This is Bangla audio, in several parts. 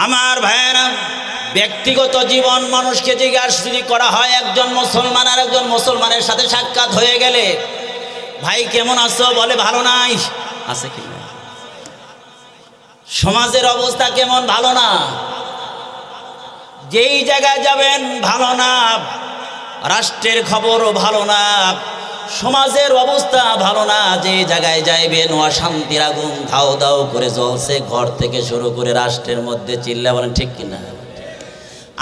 আমার ভাইয়েরা, ব্যক্তিগত জীবন মানুষকে জিজ্ঞাসা যদি করা হয়, একজন মুসলমান আর একজন মুসলমানের সাথে সাক্ষাৎ হয়ে গেলে, ভাই, কেমন আছো? বলে, ভালো নাই। আছে কি সমাজের অবস্থা কেমন? ভালো না। যেই জায়গায় যাবেন, ভালো না। রাষ্ট্রের খবরও ভালো না। সমাজের অবস্থা ভালো না, যে জায়গায় যাইবেন অশান্তির আগুন, ধাও দাও করে জ্বলছে, ঘর থেকে শুরু করে রাষ্ট্রের মধ্যে চিল্লা বলেন, ঠিক কিনা?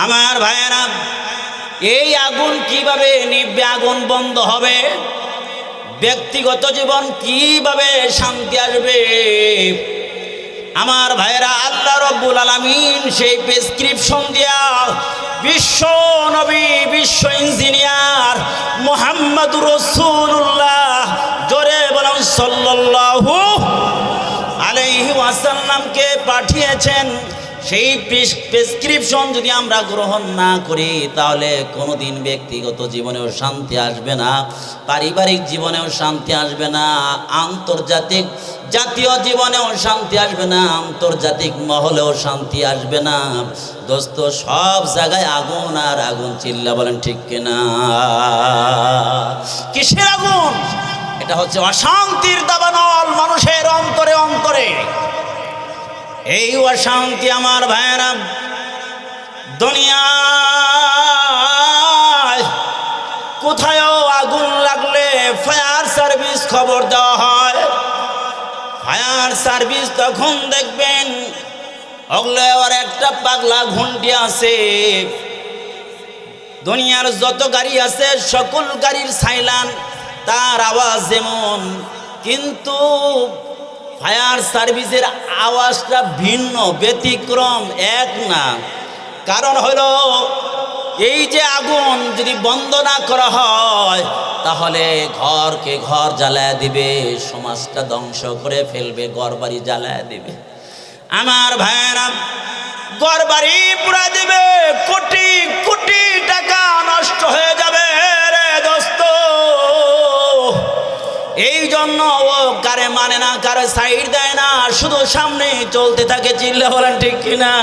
আমার ভাইয়েরা, এই আগুন কীভাবে নিববে আগুন বন্ধ হবে? ব্যক্তিগত জীবন কীভাবে শান্তি আসবে? আমার ভাইয়েরা, আল্লাহ রব্বুল আলমিন সেই প্রেসক্রিপশন দিয়া বিশ্ব নবী বিশ্ব ইঞ্জিনিয়ার মোহাম্মদ রসুল্লাহ জোরে বলুন সাল্লাল্লাহু আলাইহি ওয়াসাল্লামকে পাঠিয়েছেন। সেই প্রেসক্রিপশন যদি আমরা গ্রহণ না করি, তাহলে কোনোদিন ব্যক্তিগত জীবনেও শান্তি আসবে না, পারিবারিক জীবনেও শান্তি আসবে না, আন্তর্জাতিক জাতীয় জীবনেও শান্তি আসবে না, আন্তর্জাতিক মহলেও শান্তি আসবে না। দোস্ত, সব জায়গায় আগুন আর আগুন চিল্লা বলেন ঠিক কিনা? কিসের আগুন? এটা হচ্ছে অশান্তির দাবানল মানুষের অন্তরে অন্তরে। এই অশান্তি আমার ভাইয়েরা, দুনিয়ায় কোথায়ও আগুন লাগলে ফায়ার সার্ভিস খবর দেওয়া হয়। ফায়ার সার্ভিস তখন দেখবেন, ওগুলো আবার একটা পাগলা ঘন্টি আছে। দুনিয়ার যত গাড়ি আছে, সকল গাড়ির সাইলান তার আওয়াজ যেমন, কিন্তু ফায়ার সার্ভিসের আওয়াজটা ভিন্ন, ব্যতিক্রম, এক না। কারণ হলো, এই যে আগুন যদি বন্ধ না করা হয়, তাহলে ঘরকে ঘর জ্বালায় দিবে, সমাজটা ধ্বংস করে ফেলবে ঘর বাড়ি জ্বালায় দিবে। আমার ভাইয়েরা ঘর বাড়ি পুরা দিবে, কোটি কোটি টাকা নষ্ট হয়ে যাবে। এই জন্য ও কারে মানে না, কারে সাইড দেয় না, শুধু সামনে চলতে থাকে, চিল্লে বলেন ঠিক কিনা?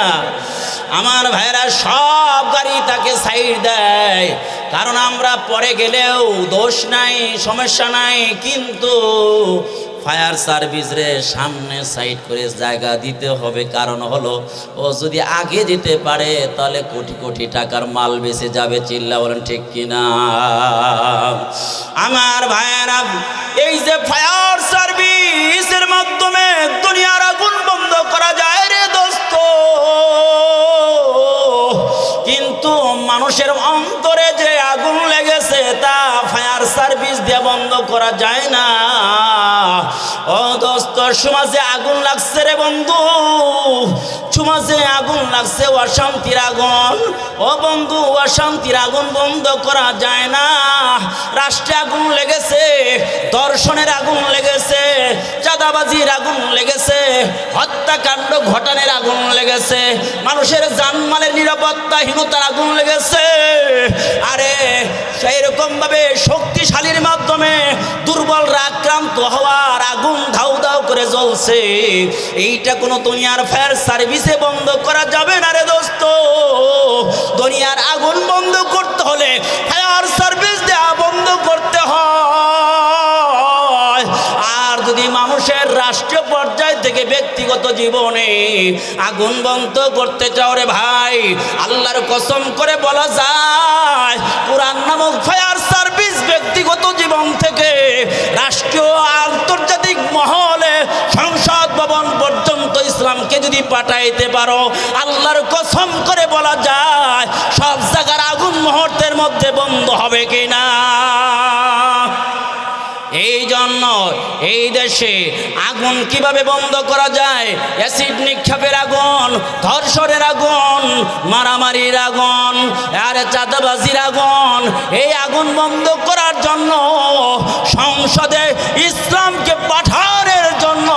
আমার ভাইরা সব গাড়ি তাকে সাইড দেয়। কারণ আমরা পরে গেলেও দোষ নাই, সমস্যা নাই, কিন্তু ফায়ার সার্ভিস রে সামনে সাইড করে জায়গা দিতে হবে। কারণ হলো, ও যদি আগে যেতে পারে, তাহলে কোটি কোটি টাকার মাল বেঁচে যাবে, চিল্লা বলেন ঠিক কিনা? আমার ভাইয়েরা, এই যে ফায়ার সার্ভিসের মাধ্যমে দুনিয়ার আগুন বন্ধ করা যায় রে দোস্ত। কিন্তু মানুষের অন্তরে যে আগুন লেগেছে, তা ফায়ার সার্ভিস দিয়ে বন্ধ করা যায় না। ও দোস্ত, সমাজে আগুন লাগছে রে বন্ধু। সমাজে আগুন লাগছে, অশান্তির আগুন। ও বন্ধু, অশান্তির আগুন বন্ধ করা যায় না। রাষ্ট্রে আগুন লেগেছে, দর্শনের আগুন লেগেছে, চাঁদাবাজির আগুন লেগেছে, হত্যাকাণ্ড ঘটানের আগুন লেগেছে, মানুষের জানমালের নিরাপত্তাহীনতার আগুন লেগেছে। আরে সেই রকম ভাবে শক্তিশালীর মাধ্যমে দুর্বলরা আক্রান্ত হওয়ার আগুন ধাউ ধাউ করে জ্বলছে। এইটা কোনো দুনিয়ার ফায়ার সার্ভিসে বন্ধ করা যাবে না রে দোস্ত। দুনিয়ার আগুন বন্ধ করতে হলে ফায়ার সার্ভিস দেওয়া বন্ধ করতে হয়। আর যদি মানুষের রাষ্ট্রীয় পর্যায় থেকে ব্যক্তিগত জীবনে আগুন বন্ধ করতে চাও রে ভাই, আল্লাহর কসম করে বলা যায়, কোরআন নামক ফায়ার সার্ভিস ব্যক্তিগত জীবন থেকে রাষ্ট্রীয় আন্তর্জাতিক মহলে সংসদ ভবন পর্যন্ত ইসলামকে যদি পাঠাইতে পারো, আল্লাহর কসম করে বলা যায়, সব জায়গার আগুন মুহূর্তের মধ্যে বন্ধ হবে কিনা? এই জন্য এই দেশে আগুন কীভাবে বন্ধ করা যায়? অ্যাসিড নিক্ষেপের আগুন, ধর্ষণের আগুন, মারামারির আগুন, আর চাঁদাবাজির আগুন, এই আগুন বন্ধ করার জন্য, সংসদে ইসলামকে পাঠানোর জন্য,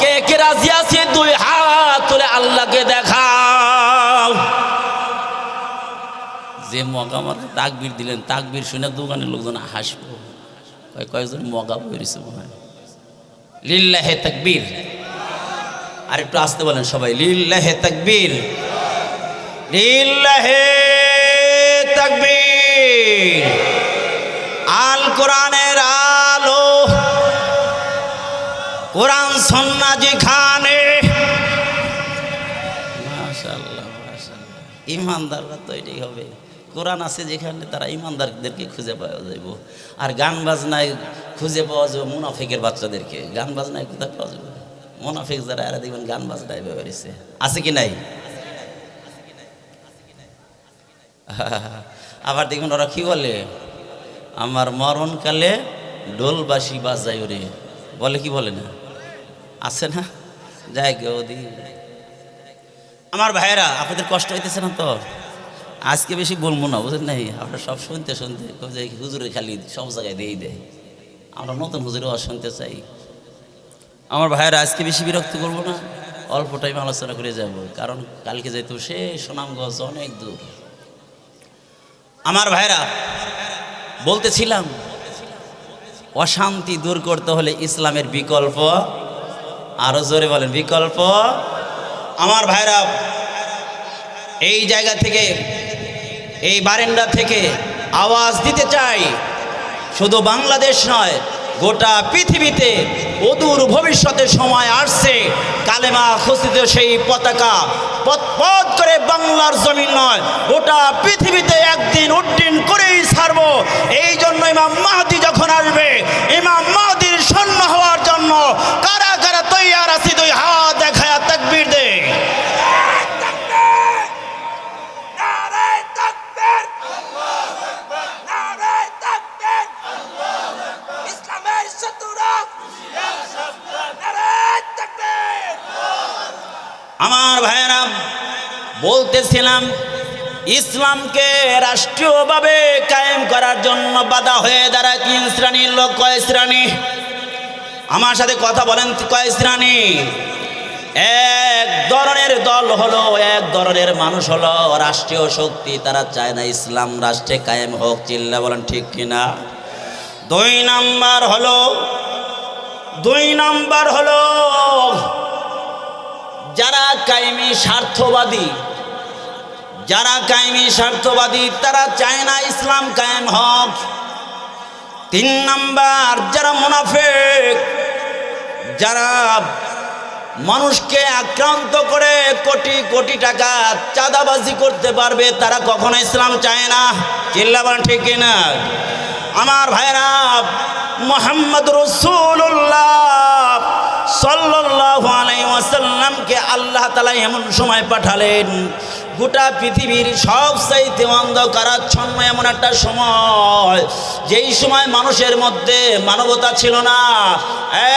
কে কে রাজি আছে দুই হাত তুলে আল্লাহকে দেখাও। যে মকামার তাকবির দিলেন, তাকবির শুনে দোকানের লোকজন হাসবো। কয় কয়েকজন মগা বেরিয়েছে মনে হয়? লিল্লাহে তাকবীর। আর একটু আসতে বলেন সবাই, লিল্লাহে তাকবীর। লিল্লাহে তাকবীর। কোরআনের আলো। কোরআন সন্না যেখানে। ইমানদাররা তৈরি হবে। কোরআন আছে যেখানে তারা ইমানদারদেরকে খুঁজে পাওয়া যাইব। আর গান বাজনায় খুঁজে পাওয়া যাবে মুনাফিকের বাচ্চাদেরকে। গান বাজনায় কোথায় পাওয়া যাবে মুনাফিক যারা, এরা দেখবেন গান বাজনায় ব্যবহারিছে আছে কি নাই? আবার দেখবেন ওরা কি বলে? আমার মরণকালে ডোলবাসী বাজাই ওরে। বলে কি বলে না? আছে না? যাই গে ওদি আমার ভাইয়েরা, আপনাদের কষ্ট হইতেছে না তো? আজকে বেশি বলব না বুঝলেন নাই? আপনারা সব শুনতে শুনতে হুজুরে খালি সব জায়গায় দিয়ে দেয়। আমরা নতুন হুজুরে শুনতে চাই। আমার ভাইয়েরা, আজকে বেশি বিরক্ত করব না। অল্প টাইম আলোচনা করে যাব, কারণ কালকে যেহেতু সে সুনামগঞ্জ অনেক দূর। আমার ভাইরা বলতেছিলাম, অশান্তি দূর করতে হলে ইসলামের বিকল্প, আরও জোরে বলেন, বিকল্প। আমার ভাইরা, এই জায়গা থেকে, এই বারেন্ডা থেকে আওয়াজ দিতে চাই। শুধু বাংলাদেশ নয়, গোটা পৃথিবীতে অদূর ভবিষ্যতের সময় আসছে। কালেমা খসিত সেই পতাকা পথ করে বাংলার জমিন নয়, গোটা পৃথিবীতে একদিন উড্ডিন করেই ছাড়ব। এই জন্য ইমাম মাহাদি যখন আসবে, ইমাম মাহাদির সৈন্য হওয়ার জন্য কারা কারা তৈয়ার আছি দুই হাত দেখায় তাকবীর দে নারায় তাকবীর নারায় তাকবীর ইসলামের শত্রুরা নারায় তাকবীর আমার ভাইয়েরা বলতেছিলাম, ইসলামকে রাষ্ট্রীয়ভাবে কায়েম করার জন্য বাধা হয়ে দাঁড়ায় তিন শ্রেণির লোক। কয় শ্রেণি? আমার সাথে কথা বলেন কয় শ্রেণি? এক ধরনের দল হলো, এক ধরনের মানুষ হলো, রাষ্ট্রীয় শক্তি, তারা চায় না ইসলাম রাষ্ট্রে কায়েম হোক, চিল্লা বলেন ঠিক কিনা? দুই নাম্বার হলো, দুই নাম্বার হলো, যারা কায়েমি স্বার্থবাদী যারা কায়েমি স্বার্থবাদী, তারা চায় না ইসলাম কায়েম হোক। তিন নাম্বার, যারা মুনাফেক, যারা মানুষকে আক্রান্ত করে কোটি কোটি টাকা চাঁদাবাজি করতে পারবে, তারা কখনো ইসলাম চায় না। চিল্লাবান ঠিক না আমার ভাইরা মোহাম্মদ রসুল্লাহ সাল্লাল্লাহু আলাই ওয়াসাল্লামকে আল্লাহ তাআলা এমন সময় পাঠালেন গোটা পৃথিবীর সব চাইতে অন্ধকারাচ্ছন্ন এমন একটা সময়। যেই সময় মানুষের মধ্যে মানবতা ছিল না,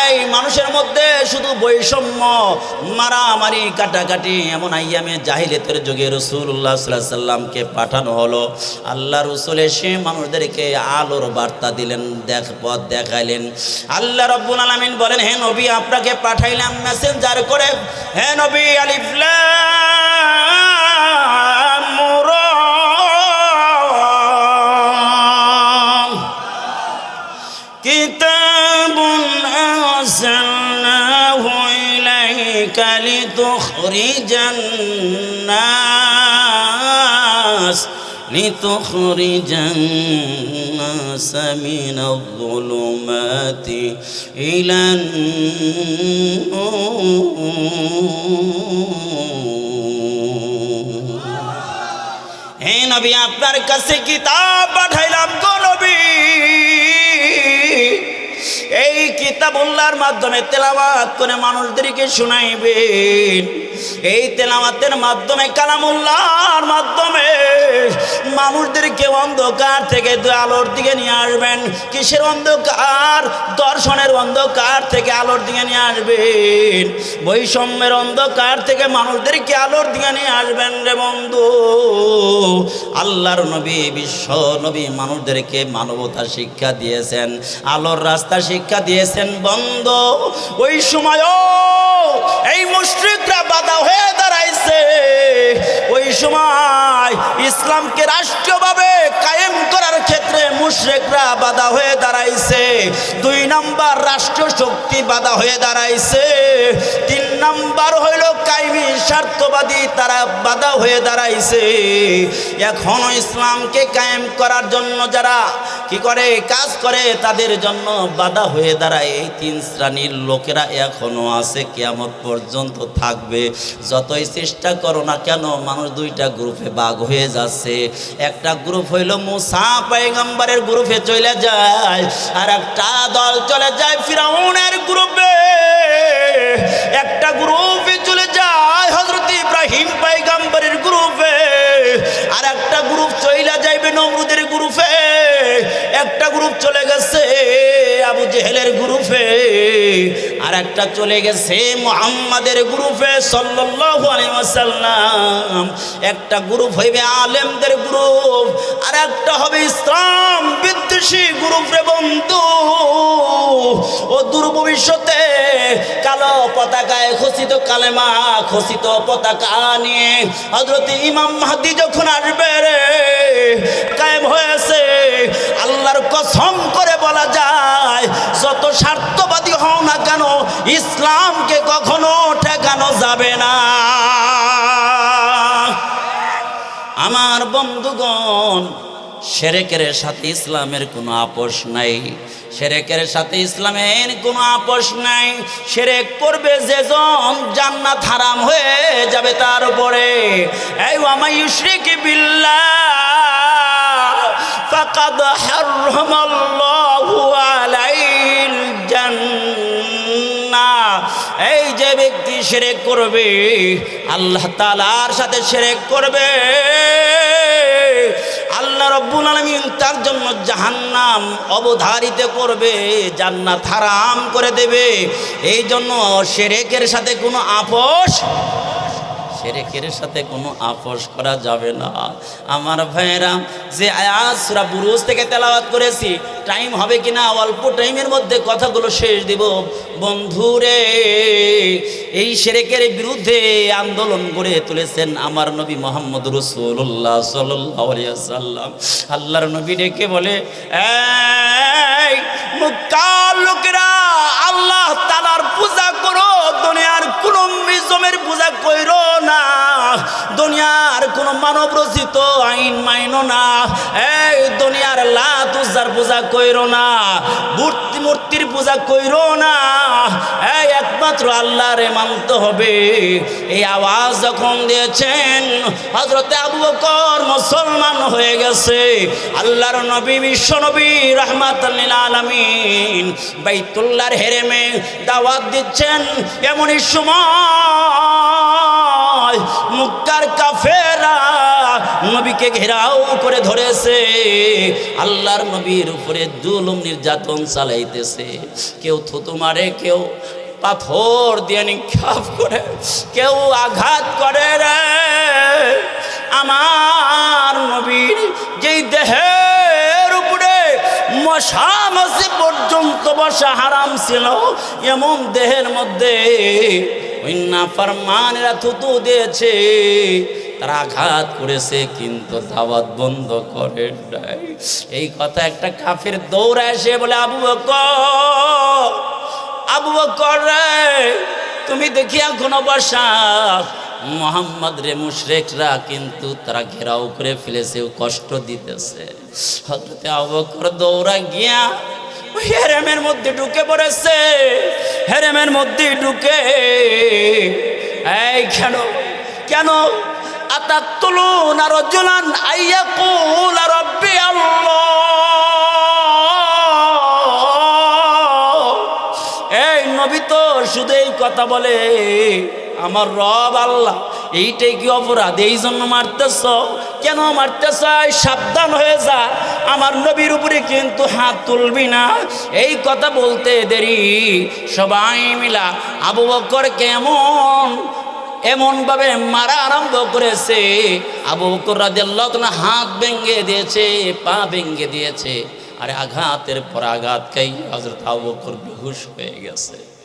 এই মানুষের মধ্যে শুধু বৈষম্য, মারামারি, কাটাকাটি এমন আইয়ামে জাহিলিয়তের যুগে রসুল্লাহ সাল্লাহ সাল্লামকে পাঠানো হলো। আল্লাহ রসুল এসে মানুষদেরকে আলোর বার্তা দিলেন, দেখ পথ দেখাইলেন। আল্লাহ রব্বুল আলমিন বলেন, হে নবী, আপনাকে পাঠাইলাম মেসেঞ্জার করে। হে নবী আলিফলাম كتاب أرسلناه إليك لتخرج الناس لتخرج الناس من الظلمات إلى النور হে নবী আপনার কাছে কিতাব পাঠাইলাম গো নবী এই কিতাব কিতাবুল্লাহর মাধ্যমে তেলাওয়াত করে মানুষদেরকে শুনাইবেন এই তেলাওয়াতের মাধ্যমে কালামুল্লাহর মাধ্যমে মানুষদেরকে অন্ধকার থেকে আলোর দিকে নিয়ে আসবেন। কিসের অন্ধকার? দর্শনের অন্ধকার থেকে আলোর দিকে নিয়ে আসবেন। বৈষম্যের অন্ধকার থেকে মানুষদেরকে আলোর দিকে নিয়ে আসবেন রে বন্ধু। আল্লাহর নবী, বিশ্ব নবী মানুষদেরকে মানবতা শিক্ষা দিয়েছেন। আলোর রাস্তা শিক্ষা দিয়েছেন, বন্ধ। ওই সময়ও এই মুশ্রিকরা বাধা হয়ে দাঁড়াইছে। ওই সময় ইসলামকে রাষ্ট্রীয়ভাবে কায়েম করার ক্ষেত্রে মুশ মুশরেকরা বাধা হয়ে দাঁড়াইছে। দুই নাম্বার রাষ্ট্র শক্তি বাধা হয়ে দাঁড়াইছে। তিন নাম্বার হইল কাইমি স্বার্থবাদী, তারা বাধা হয়ে দাঁড়াইছে। এখনও ইসলামকে কায়েম করার জন্য যারা কি করে, কাজ করে, তাদের জন্য বাধা হয়ে দাঁড়ায়, এই তিন শ্রেণির লোকেরা এখনও আছে, কেয়ামত পর্যন্ত থাকবে। যতই চেষ্টা করো না কেন, মানুষ দুইটা গ্রুপে বাঘ হয়ে যাচ্ছে। একটা গ্রুপ হইল মুসা পাইগাম্বারের গ্রুপে চলে যায়, আর একটা দল চলে যায় ফিরাউনের গ্রুপে। একটা গ্রুপে চলে যায় হজরত ইব্রাহিম পাইগাম্বারের গ্রুপে। আর একটা গ্রুপ চইলা যাইবে নমরুদের গ্রুপে। একটা গ্রুপ চলে গেছে আবু জেহেলের গ্রুপে। আর একটা চলে গেছে মোহাম্মদের গ্রুপে আলাইহি একটা গ্রুপ হইবে আলেমদের গ্রুপ, আর একটা হবে ইসলাম বিদ্বেষী গ্রুপ রে বন্ধু। ও দূর ভবিষ্যতে কালো পতাকায় খচিত কালেমা, খচিত পতাকা নিয়ে হজরত ইমাম মাহাদি যখন আসবে রে? কায়েম হয়েছে। আল্লাহর কসম করে বলা যায়, যত স্বার্থবাদী হও না কেন, ইসলামকে কখনো ঠেকানো যাবে না। আমার বন্ধুগণ সেরেকের সাথে ইসলামের কোনো আপোষ নাই। সেরেকের সাথে ইসলামের কোনো আপোষ নাই। সেরেক করবে যেজন জান্নাত হারাম হয়ে যাবে তার উপরে। এই আমায়ুশ্রিক বিল্লাহ, ফাকাদ হাররামাল্লাহু আলাইল জান্নাহ। এই যে ব্যক্তি সেরেক করবে, আল্লাহ তালার সাথে সেরেক করবে। আল্লাহ রব্বুল আলমিন তার জন্য জাহান্নাম অবধারিত করবে, জান্নাত হারাম করে দেবে। এই জন্য সেরেকের সাথে কোনো আপোষ সেরেকের সাথে কোনো আপোষ করা যাবে না। আমার ভাইয়েরা, যে আয়াত সুরা বুরুজ থেকে তেলাওয়াত করেছি, টাইম হবে কি না অল্প টাইমের মধ্যে কথাগুলো শেষ দিব। বন্ধুরে, এই সেরেকের বিরুদ্ধে আন্দোলন করে তুলেছেন আমার নবী মোহাম্মদ রসুল্লাহ সাল্লাম আল্লাহর নবী ডেকে বলে লোকেরা আল্লাহ তালার পূজা করো, দুনিয়ার কোনো মিজমের পূজা কইরো না। দুনিয়ার কোনো মানব রচিত আইন মাইনো না। এই দুনিয়ার লাত পূজা কইরো না। মূর্তি মূর্তির পূজা কইরো না। এই একমাত্র আল্লাহরে মানতে হবে। এই আওয়াজ যখন দিয়েছেন হজরতে আবু বকর মুসলমান হয়ে গেছে। আল্লাহর নবী, বিশ্ব নবী রহমাতাল্লিল আলামিন বাইতুল্লাহর হেরেমে দাওয়াত দিচ্ছেন এমনই সময় মুক্তার কাফেরা নবীকে ঘেরাও করে ধরেছে। আল্লাহর নবীর উপরে জুলুম নির্যাতন চালাইতেছে। কেউ থুতু মারে, কেউ পাথর দিয়ে নিক্ষাপ করে, কেউ আঘাত করে রে। আমার নবীর যেই উপরে মশা মাসি পর্যন্ত বসা হারাম ছিল। এমন দেহের মধ্যে ওই নাফরমানেরা থুতু দিয়েছে। তারা আঘাত করেছে, কিন্তু দাওয়াত বন্ধ করে নাই। এই কথা একটা কাফের দৌড়ে এসে বলে, আবু বকর আবু বকর তুমি দেখি এখনও বসা মোহাম্মদ রে মুশরেকরা কিন্তু তারা ঘেরাও করে ফেলেছে কষ্ট দিতেছে। হজরতে আবু বকর দৌড়া গিয়া হেরেমের মধ্যে ঢুকে পড়েছে। হেরেমের মধ্যে ঢুকে, এই কেন? কেন? আতাতুলুন রাজুলান আইয়াকুল রাব্বি আল্লাহ। এই নবী তো শুধু এই কথা বলে আমার রব আল্লাহ, এইটাই কি অপরাধ? এই জন্য মারতেছ? কেন মারতেছ? সাবধান হয়ে যা। আমার নবীর উপরে কিন্তু হাত তুলবি না। এই কথা বলতে দেরি। সবাই মিলা আবু বকর কেমন? এমনভাবে মারা আরম্ভ করেছে। আবু বকর রাদিয়াল্লাহু তাআলা হাত ভেঙে দিয়েছে, পা ভেঙে দিয়েছে। আরে আঘাতের পর আঘাত খাই হজরত আবু বকর বেহুশ হয়ে গেছে।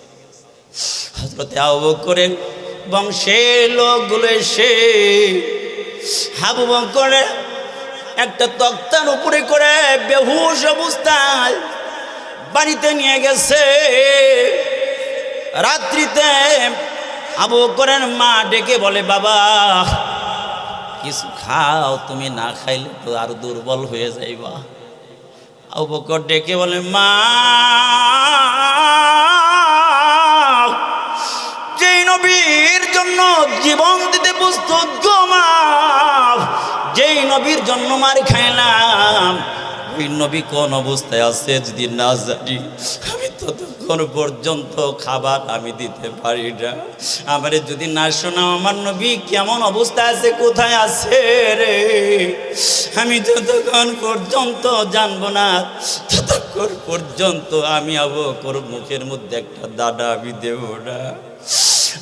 হজরতে আবু বকরের বংশের লোকগুলো এসে আবু বকরে একটা তক্তার উপরে করে বেহুশ অবস্থায় বাড়িতে নিয়ে গেছে। রাত্রিতে আবু করেন মা ডেকে বলে, বাবা, কিছু খাও, তুমি না খাইলে তো আর দুর্বল হয়ে যাইবা। আবু বকর ডেকে বলে, মা নবীর জন্য জীবন দিতে প্রস্তুত গো মা। যেই নবীর জন্য মার খাইলাম, ওই নবী কোন অবস্থায় আছে যদি না জানি? আমি ততক্ষণ পর্যন্ত খাবার আমি দিতে পারি না। আমারে যদি না শোনাও, আমার নবী কেমন অবস্থায় আছে, কোথায় আছে রে? আমি যতক্ষণ পর্যন্ত জানব না। ততক্ষণ পর্যন্ত আমি আবকর মুখের মধ্যে একটা দাদা আমি দেব না।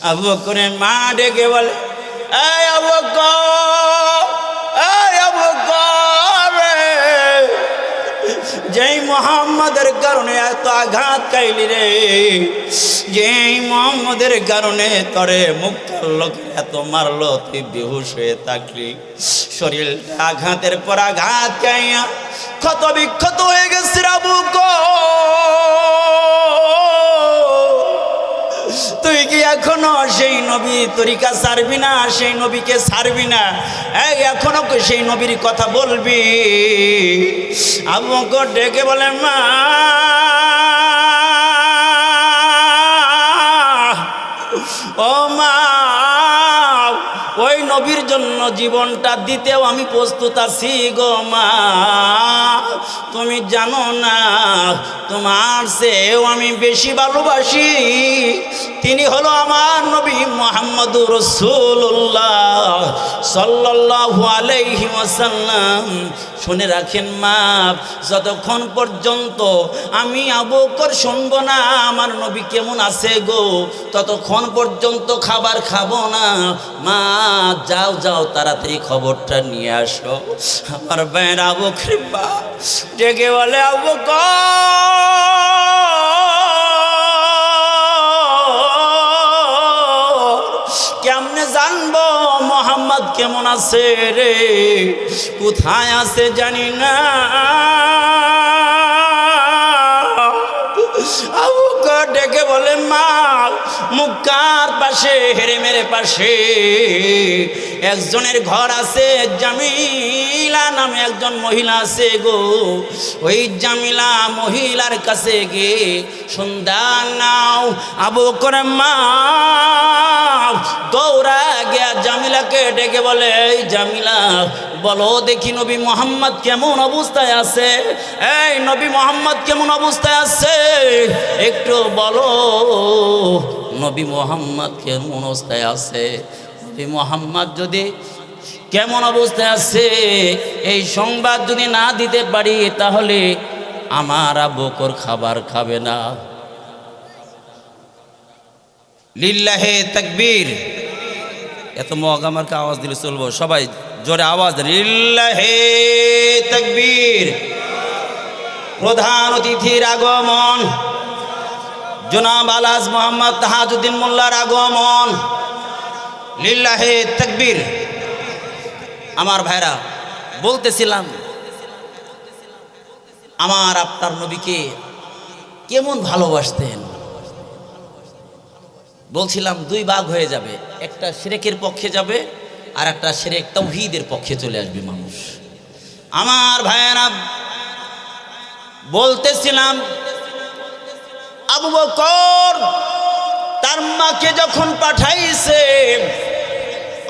আবু করে মা ডেকে বলে, এই আবু এই আবু যেই মোহাম্মদের কারণে এত আঘাত খাইলি রে, যেই মোহাম্মদের কারণে তরে মুক্তার লোক এত মারলো, তুই বেহুশ হয়ে থাকলি। শরীর আঘাতের পর আঘাত খাইয়া ক্ষত বিক্ষত হয়ে গেছে আবু তুই কি এখনও সেই নবী তরিকা সারবি না, সেই নবীকে সারবি না। এখনও সেই নবীর কথা বলবি? বকর ডেকে বলে মা, ও মা, ওই নবীর জন্য জীবনটা দিতেও আমি প্রস্তুত আছি গো মা। তুমি জানো না, তোমার সেও আমি বেশি ভালোবাসি। তিনি হলো আমার নবী মোহাম্মদ রসুল্লাহ সাল্লাল্লাহু আলাইহি ওয়াসাল্লাম। শুনে রাখেন মা, যতক্ষণ পর্যন্ত আমি আবকর শুনব না, আমার নবী কেমন আছে গো? ততক্ষণ পর্যন্ত খাবার খাব না। মা, যাও যাও, তাড়াতাড়ি খবরটা নিয়ে আসো। আমার বের আবুকের বা ডেকে বলে আবুক কেমন আছে রে? কোথায় আছে জানি না। পাশে হেরে মেরে পাশে। একজনের ঘর আছে, জামিলা নামে একজন মহিলা আছে গো। ওই জামিলা মহিলার কাছে গে সন্ধ্যা নাও, আবু করে মা, দৌড়া গিয়া জামিলাকে ডেকে বলে, এই জামিলা, বলো দেখি নবী মোহাম্মদ কেমন অবস্থায় আছে? এই নবী মোহাম্মদ কেমন অবস্থায় আছে? একটু বলো। নবী মোহাম্মদ কেমন অবস্থায় আছে? নবী মোহাম্মদ যদি কেমন অবস্থায় আছে? এই সংবাদ যদি না দিতে পারি, তাহলে আমার বকর খাবার খাবে না। লিল্লাহে তাকবীর। এত মগামারকে আওয়াজ দিলে চলবো। সবাই জোরে আওয়াজ লিল্লাহে তাকবীর। প্রধান অতিথির আগমন। জনাব আলাজ মোহাম্মদ তাহাজুদ্দিন মোল্লার আগমন। লিল্লাহে তাকবীর। আমার ভাইরা, বলতেছিলাম, আমার আপনার নবীকে কেমন ভালোবাসতেন? বলছিলাম, দুই ভাগ হয়ে যাবে, একটা সেরেকের পক্ষে যাবে আর একটা সেরেক তৌহিদের পক্ষে চলে আসবে মানুষ। আমার ভাইয়েরা, বলতেছিলাম আবু বকর তার মাকে যখন পাঠাইছে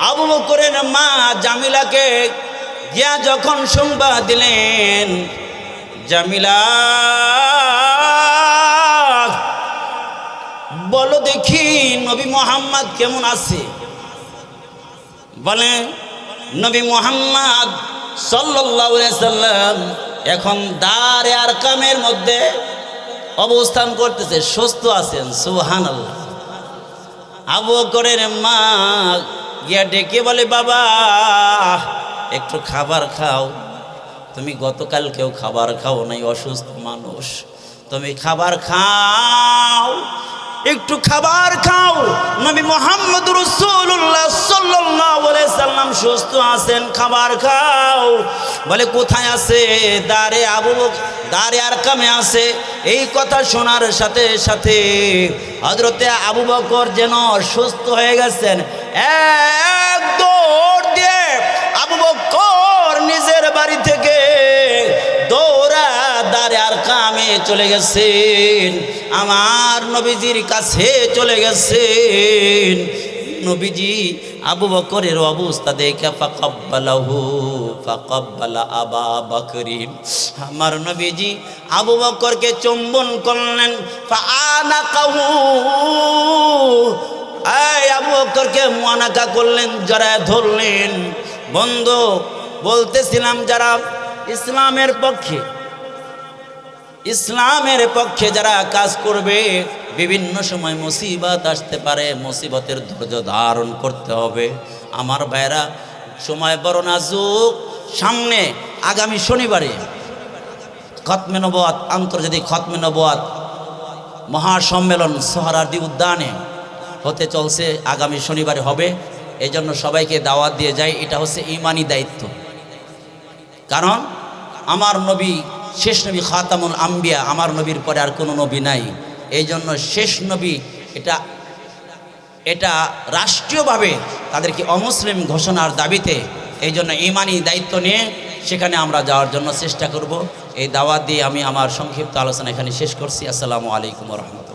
আবু বকরের মা জামিলাকে গিয়া যখন সংবাদ দিলেন, জামিলা, বলো দেখি নবী মোহাম্মদ কেমন আছে? বলে, নবী মোহাম্মদ সাল্লাম এখন দারে আর কামের মধ্যে অবস্থান করতেছে, সুস্থ আছেন সুহান আবু করেন মা গিয়া ডেকে বলে, বাবা, একটু খাবার খাও। তুমি গতকাল কেউ খাবার খাও নাই, অসুস্থ মানুষ। তুমি খাবার খাও একটু খাবার খাও। নবী মোহাম্মদ রসুল্লাহ সাল্লাহ সাল্লাম সুস্থ আছেন, খাবার খাও। বলে, কোথায় আছে? দারে আবু দারে আর কামে আছে। এই কথা শোনার সাথে সাথে হজরতে আবু বকর যেন সুস্থ হয়ে গেছেন। এক আবু বকর নিজের বাড়ি থেকে দৌড়া দারে আর কামে চলে গেছেন। আমার নবীজির কাছে চলে গেছেন। নবীজি আবু বকরের অবস্থা দেখে, ফাকাব্বালাহু, ফাকাব্বালা আবা বকরিন। আমার নবীজি আবু বকরকে চুম্বন করলেন। ফাআনাকাহু এই আবু বকরকে মুয়ানাকা করলেন যারা ধরলেন। বন্ধ, বলতেছিলাম যারা ইসলামের পক্ষে ইসলামের পক্ষে যারা কাজ করবে, বিভিন্ন সময় মুসিবত আসতে পারে, মুসিবতের ধৈর্য ধারণ করতে হবে। আমার ভাইরা সময় বড় নাজুক। সামনে আগামী শনিবারে খতমে নবাত আন্তর্জাতিক খতমে নবাত মহাসম্মেলন সোহরার্দি উদ্যানে হতে চলছে, আগামী শনিবারে হবে। এই জন্য সবাইকে দাওয়াত দিয়ে যায় এটা হচ্ছে ইমানি দায়িত্ব। কারণ আমার নবী শেষ নবী খাতামুল আম্বিয়া আমার নবীর পরে আর কোনো নবী নাই। এই জন্য শেষ নবী এটা এটা রাষ্ট্রীয়ভাবে তাদেরকে অমুসলিম ঘোষণার দাবিতে এই জন্য ইমানি দায়িত্ব নিয়ে সেখানে আমরা যাওয়ার জন্য চেষ্টা করব। এই দাওয়াত দিয়ে আমি আমার সংক্ষিপ্ত আলোচনা এখানে শেষ করছি। আসসালামু আলাইকুম রহমতুল্লাহ।